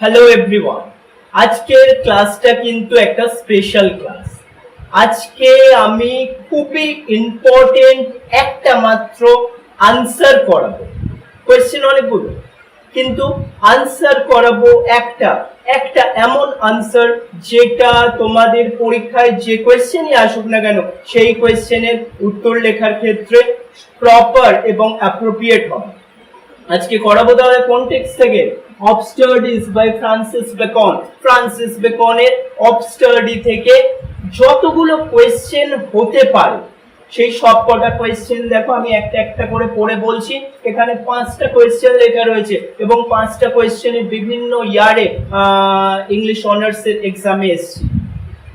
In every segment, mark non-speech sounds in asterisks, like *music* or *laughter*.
Hello everyone আজকের ক্লাসটা কিন্তু একটা স্পেশাল ক্লাস আজকে আমি খুবই ইম্পর্টেন্ট একটা মাত্র আনসার করাবো। কোয়েশ্চেন অনেকগুলো। কিন্তু আনসার করাবো একটা। একটা এমন আনসার যেটা তোমাদের পরীক্ষায় যে কোয়েশ্চেনই আসুক না কেন, সেই কোয়েশ্চেনের উত্তর লেখার ক্ষেত্রে প্রপার এবং অ্যাপ্রোপ্রিয়েট হবে। আজকে করাবো তাহলে কোন টেক্সট থেকে। Of studies by Francis Bacon Francis বেকনের of study থেকে যতগুলো কোয়েশ্চেন হতে পারে, সেই সব কটা কোয়েশ্চেন দেখো, আমি একটা একটা করে পড়ে বলছি। এখানে পাঁচটা কোয়েশ্চেন লেখা রয়েছে এবং পাঁচটা কোয়েশ্চেনে বিভিন্ন ইয়ারে ইংলিশ অনার্সের এক্সামে এসছে।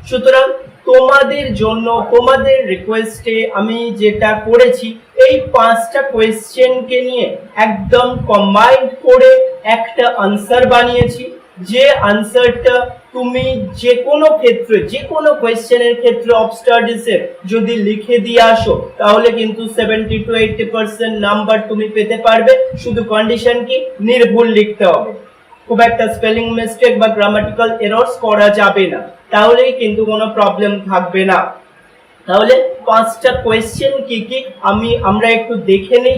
সুতরাং তোমাদের জন্য, তোমাদের রিকোয়েস্টে আমি যেটা করেছি, এই পাঁচটা কোয়েশ্চেনকে নিয়ে একদম কম্বাইন্ড করে একটা আনসার বানিয়েছি। যে আনসারটা তুমি যে কোনো ক্ষেত্রে যে কোনো কোয়েশ্চেনের ক্ষেত্রে অফ স্টাডিজের যদি লিখে দিয়ে আসো, তাহলে কিন্তু seventy two eighty percent number তুমি পেতে পারবে। শুধু কন্ডিশন কি? নির্ভুল লিখতে হবে। খুব একটা স্পেলিং মিস্টেক বা গ্রামাটিক্যাল এরর্স করা যাবে না। তাহলেই কিন্তু কোনো প্রবলেম থাকবে না। তাহলে পাঁচটা কোয়েশ্চেন কি কি, আমি, আমরা একটু দেখে নেই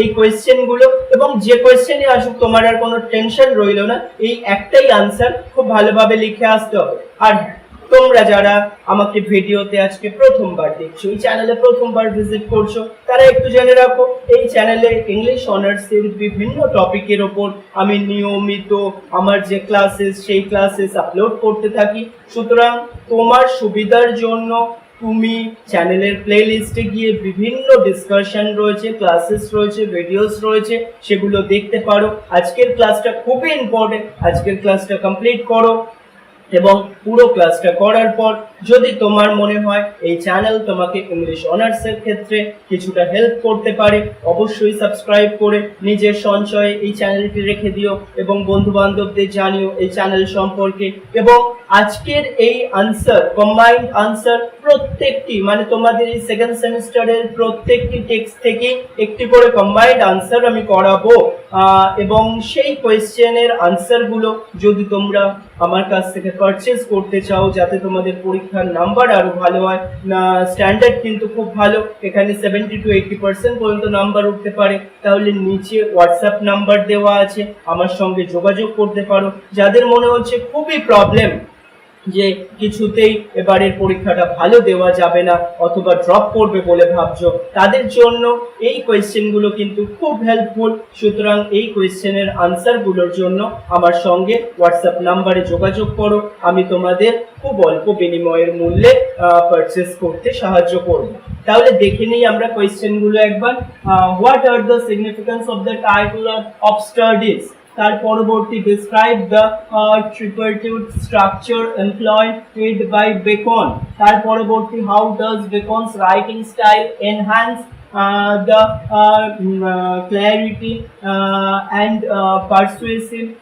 এই কোয়েশ্চেনগুলো। এবং যে কোয়েশ্চেনই আসুক, তোমার আর কোনো টেনশন রইল না, এই একটাই আনসার খুব ভালোভাবে লিখে আসতে হবে। আর তোমরা যারা আমাকে ভিডিওতে আজকে প্রথমবার দেখছ, এই চ্যানেলে প্রথমবার ভিজিট করছ, তারা একটু জেনে রাখো, এই চ্যানেলে ইংলিশ অনার্সের বিভিন্ন টপিকের ওপর আমি নিয়মিত আমার যে ক্লাসেস সেই ক্লাসেস আপলোড করতে থাকি। সুতরাং তোমার সুবিধার জন্য তুমি চ্যানেলের প্লে লিস্টে গিয়ে বিভিন্ন ডিসকাশন রয়েছে ক্লাসেস রয়েছে ভিডিওস রয়েছে, সেগুলো দেখতে পারো। আজকের ক্লাসটা খুবই ইম্পর্টেন্ট আজকের ক্লাসটা কমপ্লিট করো। এবং পুরো ক্লাসটা করার পর যদি তোমার মনে হয় এই চ্যানেল তোমাকে ইংলিশ অনার্সের ক্ষেত্রে কিছুটা হেল্প করতে পারে, অবশ্যই সাবস্ক্রাইব করে নিজের সঞ্চয়ে এই চ্যানেলটি রেখে দিও এবং বন্ধু বান্ধবদের জানিও এই চ্যানেল সম্পর্কে। এবং আজকের এই আনসার কম্বাইন্ড আনসার প্রত্যেকটি মানে তোমাদের এই সেকেন্ড সেমিস্টারের প্রত্যেকটি টেক্সট থেকে একটি করে কম্বাইন্ড আনসার আমি করাবো। এবং সেই কোয়েশ্চেনের আনসারগুলো যদি তোমরা আমার কাছ থেকে পারচেজ করতে চাও যাতে তোমাদের পরীক্ষার নাম্বার আরও ভালো হয়। না স্ট্যান্ডার্ড কিন্তু খুব ভালো। এখানে সেভেন্টি টু এইটি পার্সেন্ট পর্যন্ত নাম্বার উঠতে পারে। তাহলে নিচে হোয়াটসঅ্যাপ নাম্বার দেওয়া আছে। আমার সঙ্গে যোগাযোগ করতে পারো। যাদের মনে হচ্ছে খুবই প্রবলেম যে কিছুতেই এবারের পরীক্ষাটা ভালো দেওয়া যাবে না অথবা ড্রপ করবে বলে ভাবছ, তাদের জন্য এই কোয়েশ্চেনগুলো কিন্তু খুব হেল্পফুল সুতরাং এই কোয়েশ্চেনের আনসারগুলোর জন্য আমার সঙ্গে হোয়াটসঅ্যাপ নাম্বারে যোগাযোগ করো, আমি তোমাদের খুব অল্প বিনিময়ের মূল্যে পারচেস করতে সাহায্য করব। তাহলে দেখে নিই আমরা কোয়েশ্চেনগুলো একবার। What are the significance of the title of studies তার পরবর্তী describe the tripartite structure employed by Bacon তার পরবর্তী how does Bacon's writing style enhance uh, the uh, mm, uh, clarity uh, and uh, persuasive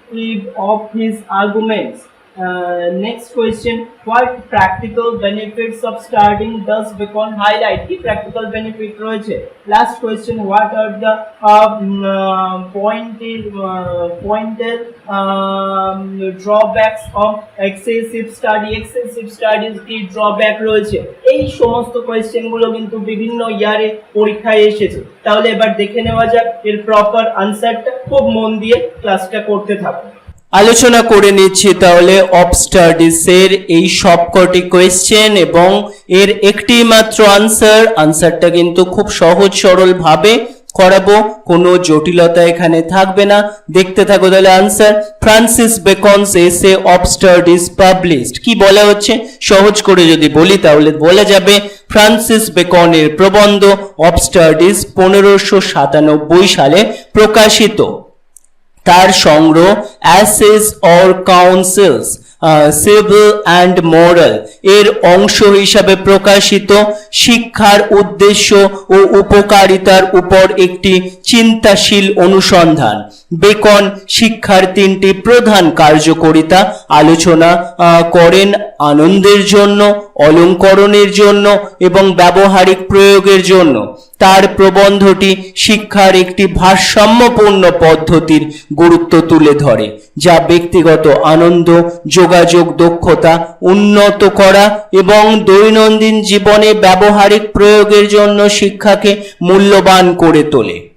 of his arguments. Uh, next question what practical benefits of studying does highlight কি practical benefit রয়েছে last question what are the uh, mm, uh, pointed uh, pointed um, drawbacks of excessive study কি রয়েছে এই সমস্ত কোয়েশ্চেনগুলো কিন্তু বিভিন্ন ইয়ারে পরীক্ষায় এসেছে তাহলে এবার দেখে নেওয়া যাক এর প্রপার আনসারটা খুব মন দিয়ে ক্লাসটা করতে থাকো আলোচনা করে নিচ্ছি তাহলে অফ স্টাডিজের এই সবকটি কোয়েশ্চেন এবং এর একটি মাত্র আনসার আনসারটা কিন্তু খুব সহজ সরল ভাবে করাবো, কোনো জটিলতা এখানে থাকবে না। দেখতে থাকো তাহলে আনসার ফ্রান্সিস বেকনস এসে অফ স্টাডিজ পাবলিশড কি বলা হচ্ছে? সহজ করে যদি বলি তাহলে বলা যাবে, ফ্রান্সিস বেকনের প্রবন্ধ অফ স্টাডিজ পনেরোশো সাতানব্বই সালে প্রকাশিত। তার সংগ্রহ essays or counsels civil and moral. এর অংশ হিসাবে প্রকাশিত শিক্ষার উদ্দেশ্য ও উপকারিতার উপর একটি চিন্তাশীল অনুসন্ধান। বেকন শিক্ষার তিনটি প্রধান কার্যকরিতা আলোচনা করেন আনন্দের জন্য অলঙ্করণের জন্য এবং ব্যবহারিক প্রয়োগের জন্য। তার প্রবন্ধটি শিক্ষার একটি ভারসাম্যপূর্ণ পদ্ধতির গুরুত্ব তুলে ধরে, যা ব্যক্তিগত আনন্দ, যোগাযোগ দক্ষতা, উন্নত করা এবং দৈনন্দিন জীবনে ব্যবহারিক প্রয়োগের জন্য শিক্ষাকে মূল্যবান করে তোলে।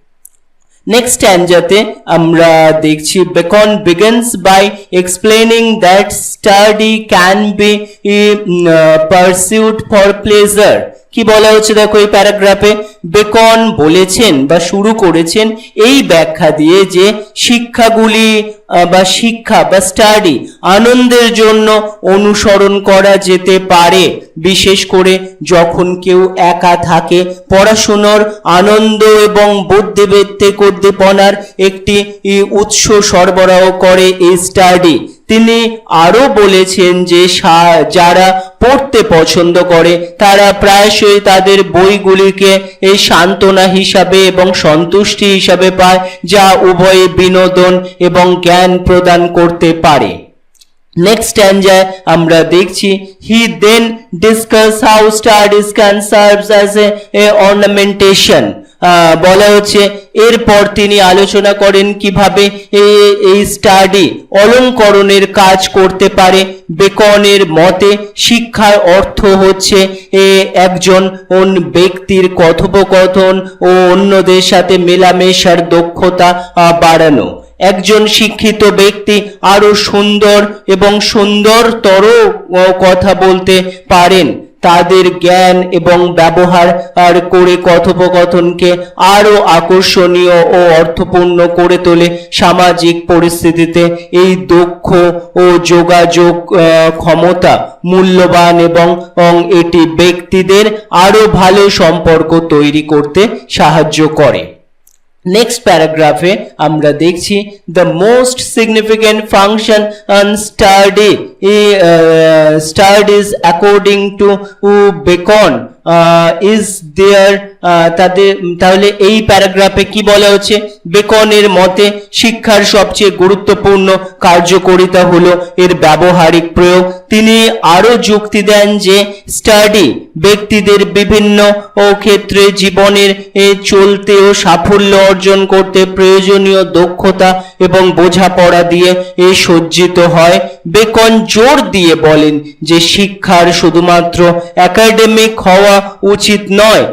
নেক্সট স্ট্যান্ডাতে আমরা দেখছি Bacon begins by explaining that study can be pursued for pleasure কি বলা হচ্ছে দেখো এই প্যারাগ্রাফে বেকন বলেছেন বা শুরু করেছেন এই ব্যাখ্যা দিয়ে যে শিক্ষাগুলি বা শিক্ষা বা স্টাডি আনন্দের জন্য অনুসরণ করা যেতে পারে। বিশেষ করে যখন কেউ একা থাকে, পড়াশুনোর আনন্দ এবং বুদ্ধিবৃত্তিক উদ্দীপনার একটি উৎস সরবরাহ করে এই স্টাডি তিনি আরও বলেছেন যে যারা পড়তে পছন্দ করে। তারা প্রায়শই তাদের বইগুলিকে এই সান্ত্বনা হিসাবে এবং সন্তুষ্টি হিসাবে পায়, যা উভয়ে বিনোদন এবং জ্ঞান প্রদান করতে পারে। নেক্সট স্ট্যান্ডায় আমরা দেখছি he then discuss how studies can serves as a ornamentation বলা হচ্ছে, এরপর তিনি আলোচনা করেন কীভাবে এই স্টাডি অলঙ্করণের কাজ করতে পারে। বেকনের মতে, শিক্ষার অর্থ হচ্ছে একজন ব্যক্তির কথোপকথন ও অন্যদের সাথে মেলামেশার দক্ষতা বাড়ানো। একজন শিক্ষিত ব্যক্তি আরও সুন্দর এবং সুন্দরতর কথা বলতে পারেন। তাদের জ্ঞান এবং ব্যবহার, আর করে কথোপকথনকে আরও আকর্ষণীয় ও অর্থপূর্ণ করে তোলে সামাজিক পরিস্থিতিতে। এই দক্ষ ও যোগাযোগ ক্ষমতা মূল্যবান এবং এটি ব্যক্তিদের আরও ভালো সম্পর্ক তৈরি করতে সাহায্য করে। নেক্সট প্যারাগ্রাফে আমরা দেখছি the most significant function on study studies according to Bacon is their তাদের তাহলে এই প্যারাগ্রাফে কি বলা হচ্ছে? বেকনের মতে শিক্ষার সবচেয়ে গুরুত্বপূর্ণ কার্যকরিতা হলো এর ব্যবহারিক প্রয়োগ তিনি আরও যুক্তি দেন যে স্টাডি ব্যক্তিদের বিভিন্ন ও ক্ষেত্রে জীবনের চলতে ও সাফল্য অর্জন করতে প্রয়োজনীয় দক্ষতা এবং বোঝাপড়া দিয়ে এ সজ্জিত হয়। বেকন জোর দিয়ে বলেন যে শিক্ষার শুধুমাত্র একাডেমিক হওয়া উচিত নয়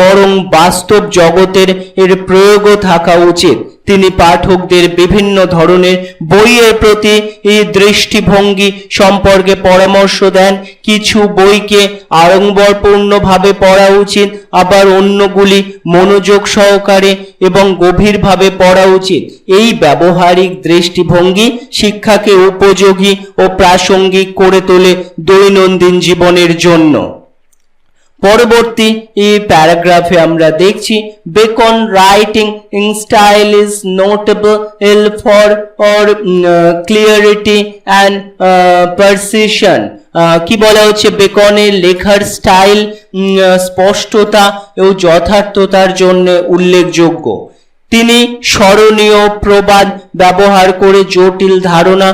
বরং বাস্তব জগতের এর প্রয়োগও থাকা উচিত। তিনি পাঠকদের বিভিন্ন ধরনের বইয়ের প্রতি এই দৃষ্টিভঙ্গি সম্পর্কে পরামর্শ দেন। কিছু বইকে আড়ম্বরপূর্ণভাবে পড়া উচিত, আবার অন্যগুলি মনোযোগ সহকারে এবং গভীরভাবে পড়া উচিত। এই ব্যবহারিক দৃষ্টিভঙ্গি শিক্ষাকে উপযোগী ও প্রাসঙ্গিক করে তোলে দৈনন্দিন জীবনের জন্য। পরবর্তী প্যারাগ্রাফে আমরা দেখছি Bacon writing style is notable for, or clarity and precision. কি বলা হচ্ছে? বেকনের লেখার স্টাইল স্পষ্টতা ও যথার্থতার জন্য উল্লেখযোগ্য। তিনি স্মরণীয় প্রবাদ ব্যবহার করে জটিল ধারণা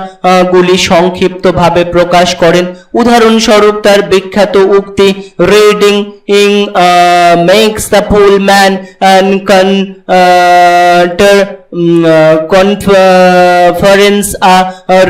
গুলি সংক্ষিপ্তভাবে প্রকাশ করেন। উদাহরণস্বরূপ তার বিখ্যাত উক্তি, reading makes the full man and conference a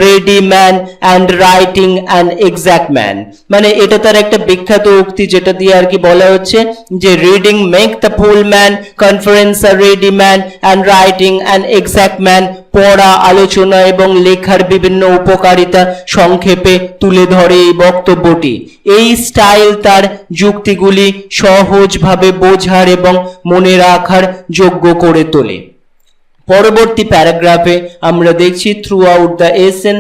ready man and writing an exact man মানে এটা তার একটা বিখ্যাত উক্তি যেটা দিয়ে আর কি বলা হচ্ছে যে reading make the full man conference a ready man and writing an exact man পড়া, আলোচনা এবং লেখার বিভিন্ন উপকারিতা সংক্ষেপে তুলে ধরে এই বক্তব্যটি। এই স্টাইল তার যুক্তিগুলি সহজভাবে বোঝার এবং মনে রাখার যোগ্য করে তোলে। পরবর্তী প্যারাগ্রাফে আমরা দেখছি throughout the essay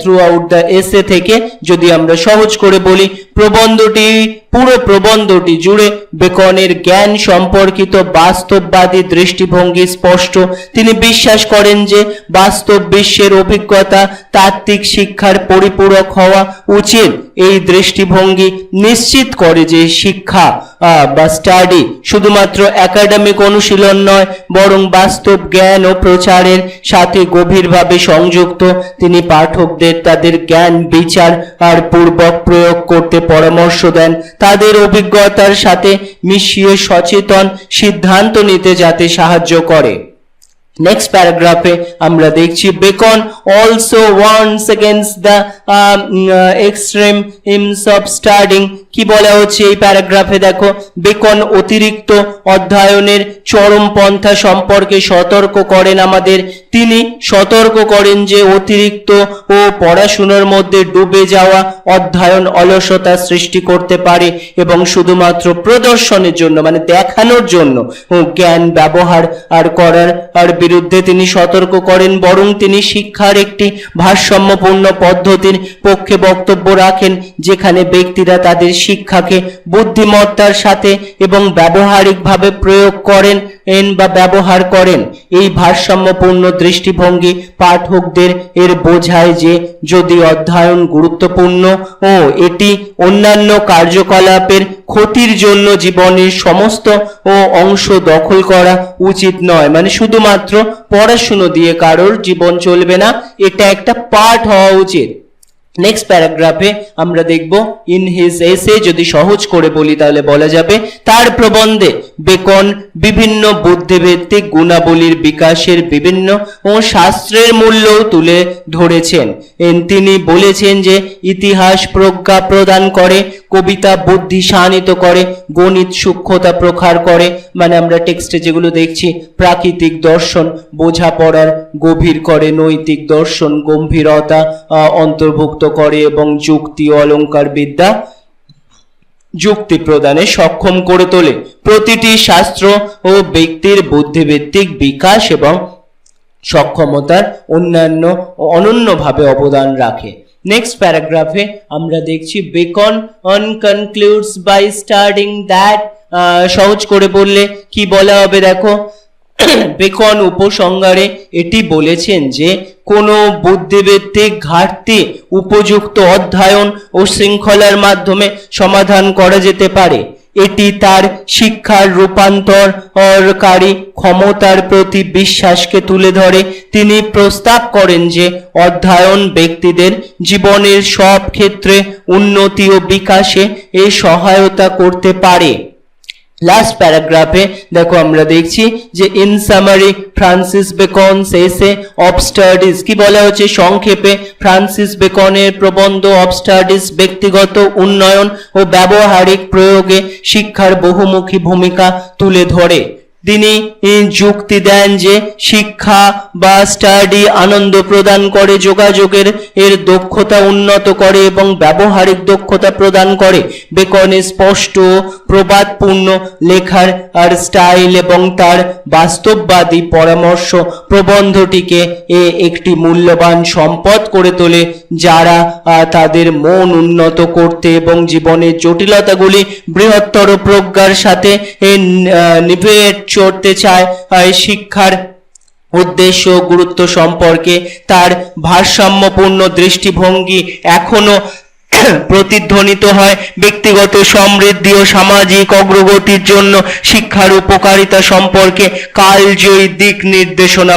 throughout the essay থেকে যদি আমরা সহজ করে বলি, প্রবন্ধটি পুরো প্রবন্ধটি জুড়ে বেকনের জ্ঞান সম্পর্কিত বাস্তববাদী দৃষ্টিভঙ্গি স্পষ্ট। তিনি বিশ্বাস করেন যে বাস্তব বিশ্বের অভিজ্ঞতা তাত্ত্বিক শিক্ষার পরিপূরক হওয়া উচিত। এই দৃষ্টিভঙ্গি নিশ্চিত করে যে শিক্ষা বা স্টাডি শুধুমাত্র একাডেমিক অনুশীলন নয়, বরং বাস্তব জ্ঞান ও প্রচারের সাথে গভীরভাবে সংযুক্ত। তিনি পাঠকদের তাদের জ্ঞান, বিচার আর পূর্বক প্রয়োগ করতে পরামর্শ দেন। তাদের অভিজ্ঞতার সাথে মিশিয়ে সচেতন সিদ্ধান্ত নিতে যাতে সাহায্য করে। নেক্সট প্যারাগ্রাফে আমরা দেখছি Bacon also warns against the extremes of studying কি বলা হচ্ছে এই প্যারাগ্রাফে? দেখো, বেকন অতিরিক্ত অধ্যয়নের চরম পন্থা সম্পর্কে সতর্ক করেন আমাদের। তিনি সতর্ক করেন যে অতিরিক্ত ও পড়াশোনার মধ্যে ডুবে যাওয়া অধ্যয়ন অলসতা সৃষ্টি করতে পারে এবং শুধুমাত্র প্রদর্শনের জন্য মানে দেখানোর জন্য জ্ঞান ব্যবহার আর করার আর বিরুদ্ধে তিনি সতর্ক করেন, বরং তিনি শিক্ষার একটি ভারসাম্যপূর্ণ পদ্ধতির পক্ষে বক্তব্য রাখেন, যেখানে ব্যক্তিরা তাদের শিক্ষাকে বুদ্ধিমত্তার সাথে এবং ব্যবহারিকভাবে প্রয়োগ করেন এন বা ব্যবহার করেন। এই ভারসাম্যপূর্ণ দৃষ্টিভঙ্গি পাঠকদের এর বোঝায় যে, যদি অধ্যয়ন গুরুত্বপূর্ণ ও এটি অন্যান্য কার্যকলাপের ক্ষতির জন্য জীবনের সমস্ত ও অংশ দখল করা উচিত নয়। মানে শুধুমাত্র পড়াশুনো দিয়ে কারোর জীবন চলবে না, এটা একটা পার্ট হওয়া উচিত। নেক্সট প্যারাগ্রাফে আমরা দেখব ইন হিজ এসে যদি সহজ করে বলি তাহলে বলা যাবে, তার প্রবন্ধে বেকন বিভিন্ন বুদ্ধিভিত্তিক গুণাবলীর বিকাশের বিভিন্ন ও শাস্ত্রের মূল্য তুলে ধরেছেন। তিনি বলেছেন যে ইতিহাস প্রজ্ঞা প্রদান করে কবিতা, বুদ্ধি শানিত করে, গণিত সূক্ষ্মতা প্রখার করে। মানে আমরা টেক্সটে যেগুলো দেখছি, প্রাকৃতিক দর্শন, বোঝাপড়ার গভীর করে, নৈতিক দর্শন, গম্ভীরতা অন্তর্ভুক্ত করে এবং যুক্তি ও অলংকার বিদ্যা যুক্তি প্রদানে সক্ষম করে তোলে। প্রতিটি শাস্ত্র ও ব্যক্তির বুদ্ধিভিত্তিক বিকাশ এবং সক্ষমতার অন্যান্য, অনন্যভাবে অবদান রাখে। নেক্সট প্যারাগ্রাফে আমরা দেখছি Bacon on concludes by starting that সহজ করে বললে কি বলা হবে দেখো? *clears throat* বেকন উপসংহারে এটি বলেছেন যে, কোনো বুদ্ধিবৃত্তিক ঘাটতি উপযুক্ত অধ্যয়ন ও শৃঙ্খলার মাধ্যমে সমাধান করা যেতে পারে। এটি তার শিক্ষার রূপান্তরকারী ক্ষমতার প্রতি বিশ্বাসকে তুলে ধরে। তিনি প্রস্তাব করেন যে অধ্যয়ন ব্যক্তিদের জীবনের সব ক্ষেত্রে উন্নতি ও বিকাশে এ সহায়তা করতে পারে। লাস্ট প্যারাগ্রাফে দেখো আমরা দেখছি যে ইন সামারি ফ্রান্সিস বেকন শেষে অফ স্টাডিজ কি বলা হচ্ছে? সংক্ষেপে ফ্রান্সিস বেকনের প্রবন্ধ অফ স্টাডিজ ব্যক্তিগত উন্নয়ন ও ব্যবহারিক প্রয়োগে শিক্ষার বহুমুখী ভূমিকা তুলে ধরে। তিনি যুক্তি দেন যে শিক্ষা বা স্টাডি আনন্দ প্রদান করে, যোগাযোগের এর দক্ষতা উন্নত করে এবং ব্যবহারিক দক্ষতা প্রদান করে। বেকনের স্পষ্ট, প্রবাদপূর্ণ লেখার আর স্টাইল এবং তার বাস্তববাদী পরামর্শ প্রবন্ধটিকে এ একটি মূল্যবান সম্পদ করে তোলে, যারা তাদের মন উন্নত করতে এবং জীবনের জটিলতাগুলি বৃহত্তর প্রজ্ঞার সাথে এ নিভেট চড়তে চায় শিক্ষার উদ্দেশ্য গুরুত্ব সম্পর্কে। তার ভারসাম্যপূর্ণ দৃষ্টিভঙ্গি এখনও প্রতিধ্বনিত হয় ব্যক্তিগত সমৃদ্ধি ও সামাজিক অগ্রগতির জন্য শিক্ষার উপকারিতা সম্পর্কে কালজয়ী দিক নির্দেশনা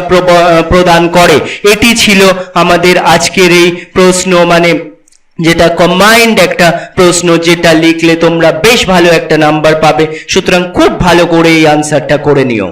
প্রদান করে। এটি ছিল আমাদের আজকের এই প্রশ্ন মানে যেটা কম্বাইন্ড একটা প্রশ্ন, যেটা লিখলে তোমরা বেশ ভালো একটা নাম্বার পাবে। সুতরাং খুব ভালো করে এই আনসারটা করে নিও।